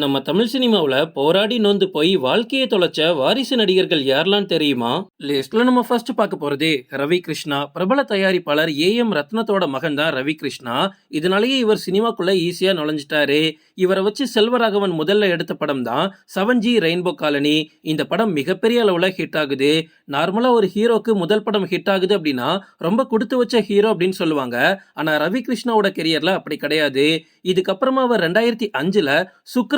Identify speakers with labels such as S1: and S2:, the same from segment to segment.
S1: நம்ம தமிழ் சினிமாவில் போராடி நோந்து போய் வாழ்க்கையை தொலைச்ச வாரிசு நடிகர்கள் யாரெல்லாம் தெரியுமா? லிஸ்ட்ல நம்ம ஃபர்ஸ்ட் பார்க்க போறதே ரவி கிருஷ்ணா பிரபல தயாரிப்பாளர் ஏ எம் ரத்னத்தோட மகன் தான் ரவி கிருஷ்ணா இதனாலேயே இவர் சினிமாக்குள்ள ஈஸியா நுழைஞ்சிட்டாரு. இவரை வச்சு செல்வராகவன் முதல்ல எடுத்த படம் தான் செவன் ஜி ரெயின்போ காலனி இந்த படம் மிகப்பெரிய அளவுல ஹிட் ஆகுது. நார்மலா ஒரு ஹீரோக்கு முதல் படம் ஹிட் ஆகுது அப்படின்னா ரொம்ப கொடுத்து வச்ச ஹீரோ அப்படின்னு சொல்லுவாங்க. ஆனா ரவி கிருஷ்ணாவோட கெரியர்ல அப்படி கிடையாது. இதுக்கப்புறமா அவர் ரெண்டாயிரத்தி அஞ்சுல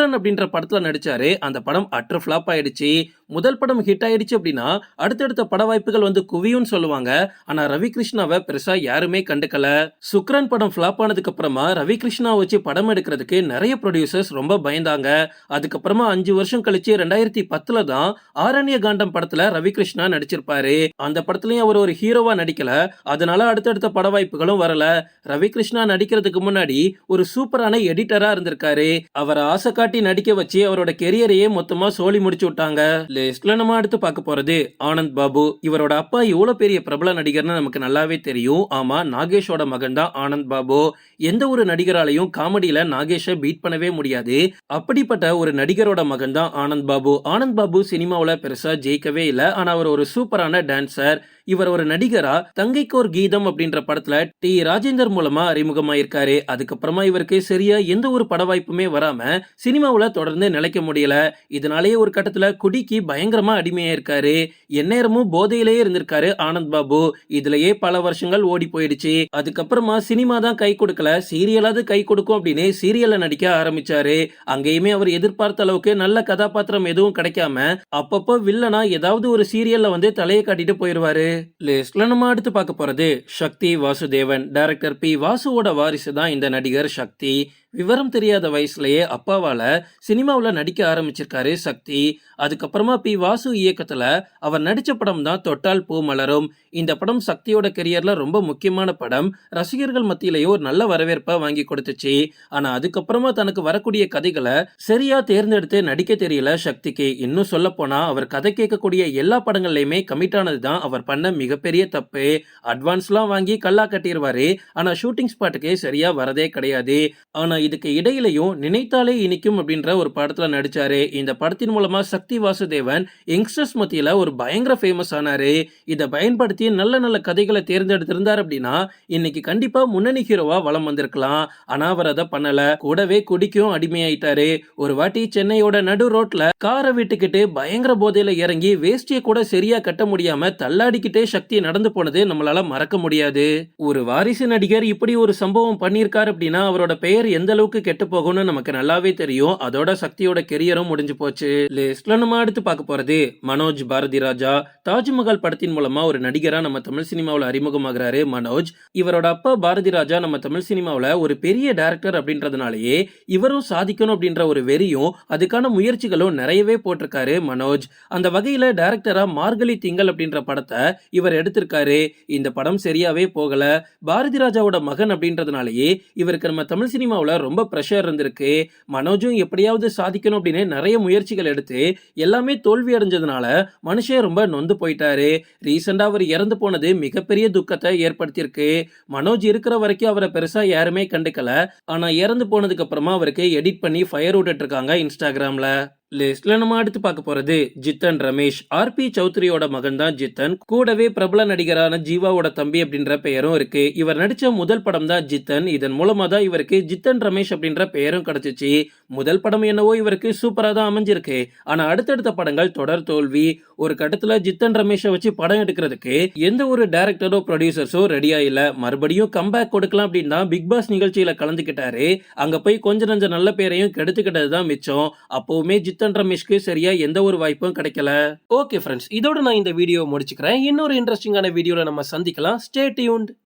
S1: சுக்ரன் அப்படின்ற படத்துல நடிச்சாரு. அந்த படம் அட்ரு ஃபிளாப் ஆயிடுச்சு. முதல் படம் ஹிட் ஆயிடுச்சு அப்படின்னா அடுத்தடுத்த பட வாய்ப்புகள் வந்து குவியும்னு சொல்லுவாங்க. ஆனா ரவி கிருஷ்ணாவை பெருசா யாருமே கண்டுக்கல. சுக்ரன் படம் ஃபிளாப் ஆனதுக்கு அப்புறமா ரவி கிருஷ்ணா வச்சு படம் எடுக்கிறதுக்கு நிறைய ப்ரொடியூசர்ஸ் ரொம்ப பயந்தாங்க. அதுக்கப்புறமா அஞ்சு வருஷம் கழிச்சு ரெண்டாயிரத்தி பத்துல தான் ஆரண்ய காண்டம் படத்துல ரவி கிருஷ்ணா நடிச்சிருப்பாரு. அந்த படத்துலயும் அவர் ஒரு ஹீரோவா நடிக்கல. அதனால அடுத்தடுத்த பட வாய்ப்புகளும் வரல. ரவி கிருஷ்ணா நடிக்கிறதுக்கு முன்னாடி ஒரு சூப்பரான எடிட்டரா இருந்திருக்காரு. அவரை ஆசை காட்டி நடிக்க வச்சு அவரோட கெரியரையே மொத்தமா சோழி முடிச்சு விட்டாங்க. லிஸ்ட்ல நம்ம அடுத்து பார்க்க போறது ஆனந்த் பாபு. இவரோட அப்பா எவ்வளவு பெரிய பிரபல நடிகர்னு நமக்கு நல்லாவே தெரியும். ஆமா நாகேஷோட மகன் தான் ஆனந்த் பாபு. எந்த ஒரு நடிகராலையும் காமெடியில நாகேஷை பீட் பண்ணவே முடியாது. அப்படிப்பட்ட ஒரு நடிகரோட மகன் தான் ஆனந்த் பாபு. ஆனந்த் பாபு சினிமாவில் பெருசா ஜெயிக்கவே இல்லை. ஆனா அவர் ஒரு சூப்பரான டான்சர் இவர் ஒரு நடிகரா? தங்கைக்கோர் கீதம் அப்படின்ற படத்துல டி. ராஜேந்தர் மூலமா அறிமுகமாயிருக்காரு. அதுக்கப்புறமா இவருக்கு சரியா எந்த ஒரு பட வாய்ப்புமே வராம சினிமாவுல தொடர்ந்து நிலைக்க முடியல. இதனாலேயே ஒரு கட்டத்துல குடிக்கு பயங்கரமா அடிமையாயிருக்காரு. எந்நேரமும் போதையிலேயே இருந்திருக்காரு ஆனந்த் பாபு. இதுலயே பல வருஷங்கள் ஓடி போயிடுச்சு. அதுக்கப்புறமா சினிமா தான் கை கொடுக்கல. சீரியலாவது கை கொடுக்கும் அப்படின்னு சீரியல்ல நடிக்க ஆரம்பிச்சாரு. அங்கேயுமே அவர் எதிர்பார்த்த அளவுக்கு நல்ல கதாபாத்திரம் எதுவும் கிடைக்காம அப்பப்போ வில்லனா ஏதாவது ஒரு சீரியல்ல வந்து தலையை காட்டிட்டு போயிருவாரு. லிஸ்ட்ல நம்ம அடுத்து பார்க்க போறது சக்தி வாசுதேவன். டைரக்டர் பி வாசுவோட வாரிசு தான் இந்த நடிகர் சக்தி. விவரம் தெரியாத வயசுலயே அப்பாவால சினிமாவில் நடிக்க ஆரம்பிச்சிருக்காரு சக்தி. அதுக்கப்புறமா பி வாசு இயக்கத்துல அவர் நடிச்ச படம் தான் தொட்டால் பூ மலரும். இந்த படம் சக்தியோட கெரியர்ல ரொம்ப முக்கியமான படம். ரசிகர்கள் மத்தியிலேயே ஒரு நல்ல வரவேற்பை வாங்கி கொடுத்துச்சு. ஆனா அதுக்கப்புறமா தனக்கு வரக்கூடிய கதைகளை சரியா தேர்ந்தெடுத்து நடிக்க தெரியல சக்திக்கு. இன்னும் சொல்ல போனா அவர் கதை கேட்கக்கூடிய எல்லா படங்கள்லயுமே கமிட் ஆனது தான் அவர் பண்ண மிகப்பெரிய தப்பு? அட்வான்ஸ்லாம் வாங்கி கல்லா கட்டிடுவாரு ஆனா ஷூட்டிங் ஸ்பாட்டுக்கு சரியா வரதே கிடையாது. ஆனா இதுக்கு இடையிலையும் நினைத்தாலே இனிக்கும் அப்படின்ற ஒரு படத்துல நடிச்சாரு. இந்த படத்தின் மூலமா சக்தி வாசுதேவன் யங்ஸ்டர்ஸ் மத்தியில ஒரு பயங்கர ஃபேமஸ் ஆனாரு. இதை பயன்படுத்தி நல்ல நல்ல கதைகளை தேர்ந்தெடுத்திருந்தார் அப்படின்னா இன்னைக்கு கண்டிப்பா முன்னணி ஹீரோவா வலம் வந்திருக்கலாம். ஆனா அவர் அதை பண்ணல. கூடவே குடிக்கும் அடிமையாயிட்டாரு. ஒரு வாட்டி சென்னையோட நடு ரோட்ல காரை விட்டுக்கிட்டு பயங்கர போதையில இறங்கி வேஷ்டியை கூட சரியா கட்ட முடியாம தள்ளாடிக்கிட்டு சக்தி நடந்து போனது நம்மளால மறக்க முடியாது. ஒரு வாரிசு நடிகர் இப்படி ஒரு சம்பவம் பண்ணியிருக்காரு அப்படின்னா அவரோட பெயர் எந்த அளவுக்கு கெட்டு போகும்னு நமக்கு நல்லாவே தெரியும். அதோட சக்தியோட கெரியரும் முடிஞ்சு போச்சு. லிஸ்ட்ல நம்ம அடுத்து பார்க்க போறது மனோஜ் பாரதி ராஜா. தாஜ்மஹால் படத்தின் மூலமா ஒரு நடிகரா நம்ம தமிழ் சினிமாவில் அறிமுகமாகிறாரு மனோஜ். இவரோட அப்பா பாரதி ராஜா நம்ம தமிழ் சினிமாவில் ஒரு பெரிய டேரக்டர் அப்படின்றதுனாலயே இவரும் சாதிக்கணும் அப்படின்ற ஒரு வெறியும் அதுக்கான முயற்சிகளும் நிறையவே போட்டிருக்காரு மனோஜ். அந்த வகையில டேரக்டரா மார்கழி திங்கள் அப்படின்ற படத்தை இவர் எடுத்திருக்காரு. இந்த படம் சரியாவே போகல. பாரதி ராஜாவோட மகன் அப்படின்றதுனாலயே இவருக்கு நம்ம தமிழ் சினிமாவில் ரொம்ப ப்ரெஷர் இருந்திருக்கு. மனோஜும் எப்படியாவது சாதிக்கணும் அப்படின்னு நிறைய முயற்சிகள் எடுத்து எல்லாமே தோல்வி அடைஞ்சதுனால மனுஷன் ரொம்ப நொந்து போயிட்டாரு. ரீசெண்டா அவர் இறந்து போனது மிகப்பெரிய துக்கத்தை ஏற்படுத்தியிருக்கு. மனோஜ் இருக்கிற வரைக்கும் அவரை பெருசா யாருமே கண்டுக்கல. ஆனா இறந்து போனதுக்கு அப்புறமா அவருக்கு எடிட் பண்ணி ஃபயர் விட்டுட்டு இருக்காங்க இன்ஸ்டாகிராம்ல. லிஸ்ட்ல நம்ம அடுத்து பார்க்க போறது ஜித்தன் ரமேஷ். ஆர் பி சௌத்ரியோட மகன் தான் ஜித்தன். கூடவே பிரபல நடிகரான ஜீவாவோட தம்பி அப்படின்ற பெயரும் இருக்கு. இவர் நடிச்ச முதல் படம் தான் ஜித்தன். இதன் மூலமா தான் இவருக்கு ஜித்தன் ரமேஷ் அப்படின்ற பெயரும் கிடைச்சிச்சு. முதல் படம் என்னவோ இவருக்கு சூப்பரா தான் அமைஞ்சிருக்கு. ஆனா அடுத்தடுத்த படங்கள் தொடர் தோல்வி ஒரு கட்டத்துல ஜித்தன் ரமேஷை வச்சு படம் எடுக்கிறதுக்கு எந்த ஒரு டைரக்டரோ ப்ரொடியூசர்ஸோ ரெடியா இல்ல. மறுபடியும் கம்பேக் கொடுக்கலாம் அப்படின்னு தான் பிக் பாஸ் நிகழ்ச்சியில கலந்துக்கிட்டாரு. அங்க போய் கொஞ்சம் நஞ்ச நல்ல பேரையும் கெடுத்துக்கிட்டது தான் மிச்சம். அப்பவுமே ஜித்தன் ரமேஷ்க்கு சரியா எந்த ஒரு வாய்ப்பும் கிடைக்கல. ஓகே ஃப்ரெண்ட்ஸ் இதோட நான் இந்த வீடியோ முடிச்சுக்கிறேன். இன்னொரு இன்ட்ரெஸ்டிங்கான வீடியோவில் நம்ம சந்திக்கலாம். Stay tuned